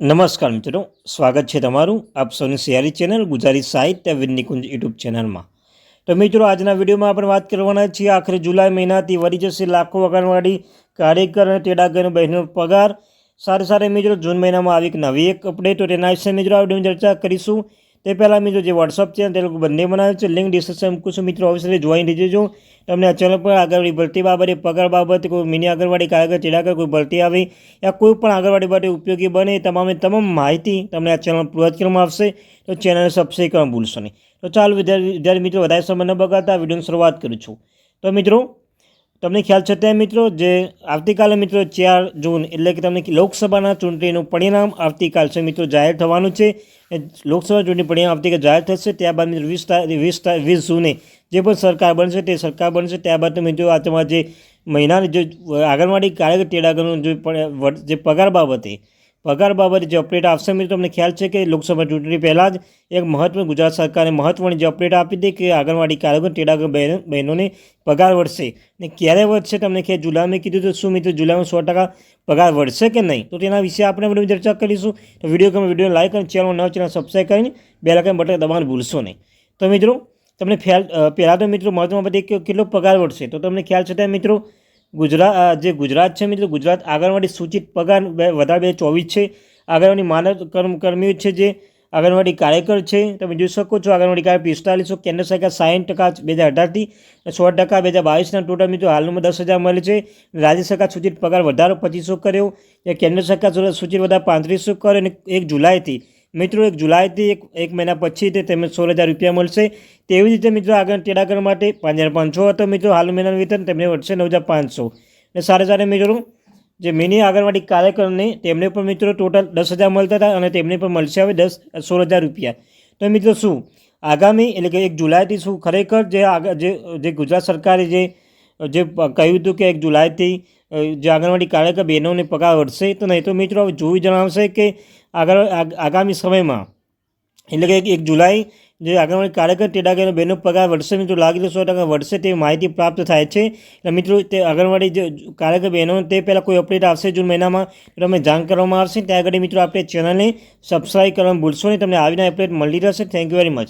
નમસ્કાર મિત્રો, સ્વાગત છે તમારું આપ સૌની સિયારી ચેનલ ગુજરાતી સાહિત્ય વિનિકુંજ યુટ્યુબ ચેનલમાં. તો મિત્રો, આજના વિડીયોમાં આપણે વાત કરવાના છીએ આખરે જુલાઈ મહિનાથી વરી જશે લાખો વગાડવાળી કાર્યકર અને તેડાગર બહેનો પગાર. સાથે સાથે મિત્રો, જૂન મહિનામાં આવી એક નવી એક અપડેટ તો તેના વિશે મિત્રો આ વિડીયોની ચર્ચા કરીશું. તે પહેલાં મિત્રો જે વોટ્સઅપ છે તે લોકો બંને બનાવે છે. લિંક ડિસ્ક્રિપ્શન મૂકું છું. મિત્રો અવશ્ય જોઈન જજો તમને આ ચેનલ પર આગળવાળી ભરતી બાબતે, પગાર બાબતે, કોઈ મિની આગળવાડી કાગળ ચેડાગર કોઈ ભરતી આવી યા કોઈ પણ આગળવાડી માટે ઉપયોગી બને તમામે તમામ માહિતી તમને આ ચેનલ પૂરત કરવામાં આવશે. તો ચેનલને સબસ્ક્રાઈબ કરવા ભૂલશો નહીં. તો ચાલો વિદ્યાર્થી મિત્રો, વધારે સમય ન બગાડતા, વિડીયોની શરૂઆત કરું છું. તો મિત્રો તમને ખ્યાલ છે તે મિત્રો જે આવતીકાલે મિત્રો ચાર જૂન એટલે કે તમને લોકસભાના ચૂંટણીનું પરિણામ આવતીકાલ છે મિત્રો જાહેર થવાનું છે. લોકસભા ચૂંટણી પરિણામ આવતીકાલ જાહેર થશે. ત્યારબાદ મિત્રો વીસ તારીખ વીસ વીસ જૂને જે પણ સરકાર બનશે તે સરકાર બનશે. ત્યારબાદ તમે જો આ તમારા જે મહિનાની જે આંગણવાડી કાર્યકર તેડાગરનું જે પગાર બાબતે પગાર બાબતે જે અપડેટ આવશે મિત્રો, તમને ખ્યાલ છે કે લોકસભા ચૂંટણી પહેલાં જ એક મહત્વની ગુજરાત સરકારે મહત્વની જે અપડેટ આપી હતી કે આંગણવાડી કાર્યકર બહેનો, બહેનોને પગાર વધશે. ને ક્યારે વધશે તમને કે જુલાઈમાં કીધું તો શું, મિત્રો? જુલાઈમાં સો ટકા પગાર વધશે કે નહીં? તો તેના વિશે આપણે બધું ચર્ચા કરીશું. તો વીડિયો ગમે વીડિયો લાઇક અને ચેનલ નવ ચેનલ સબસ્ક્રાઈબ કરીને બે લાખ બટન દબાણ ભૂલશો નહીં. તો મિત્રો, તમને ખ્યાલ પહેલાં તો મિત્રો મહત્વમાં બધી કેટલો પગાર વધશે? તો તમને ખ્યાલ છે ત્યાં મિત્રો ગુજરાત જે ગુજરાત છે મિત્રો, ગુજરાત આંગણવાડી સૂચિત પગાર વધારે બે ચોવીસ છે. આંગણવાડી માનવ કર્મ કર્મીઓ છે જે આંગણવાડી કાર્યકર છે. તમે જોઈ શકો છો આંગણવાડી કાર્ય પિસ્તાલીસો, કેન્દ્ર સરકાર સાઠ ટકા બે હજાર અઢારથી સો ટકા બે હજાર બાવીસના ટોટલ મિત્રો હાલમાં દસ હજાર મળે છે. રાજ્ય સરકાર સૂચિત પગાર વધારો પચીસો કર્યો. કેન્દ્ર સરકાર સૂચિત વધારો પાંત્રીસો કર્યો અને એક જુલાઈથી મિત્રો, એક જુલાઈથી એક એક મહિના પછી તે તેમને સોળ હજાર રૂપિયા મળશે. તેવી રીતે મિત્રો, આગળ તેડાગર માટે પાંચ હજાર પાંચસો હતો. મિત્રો, હાલ મહિનાનું વેતન તેમને વધશે નવ હજાર પાંચસો. અને સારા સારા મિત્રો, જે મિની આંગણવાડી કાર્યકરને તેમને પણ મિત્રો ટોટલ દસ હજાર મળતા હતા અને તેમને પણ મળશે હવે દસ સોળ હજાર રૂપિયા. તો મિત્રો, શું? આગામી, એટલે કે એક જુલાઈથી શું? ખરેખર જે આગળ જે જે ગુજરાત સરકારે જે જે કહ્યું હતું કે એક જુલાઈથી જે આંગણવાડી કાર્યકર બહેનોને પગાર વધશે, તો નહીં તો મિત્રો જોઈ જણાવશે કે આગળ, આગ- આગામી સમયમાં, એટલે કે એક- જુલાઈ, જે આંગણવાડી કાર્યકર તેડાગર બહેનો પગાર વધશે, મિત્રો લાગી તો સો ટકા વધશે તેવી માહિતી પ્રાપ્ત થાય છે. એટલે મિત્રો, તે આંગણવાડી જે કાર્યકર બહેનો, તે પહેલાં કોઈ અપડેટ આવશે જૂન મહિનામાં તો તમે જાણ કરવામાં આવશે. ત્યાં આગળ મિત્રો, આપણે ચેનલને સબસ્ક્રાઈબ કરવાનું ભૂલશો નહીં. તમને આવીને અપડેટ મળી રહેશે. Thank you very much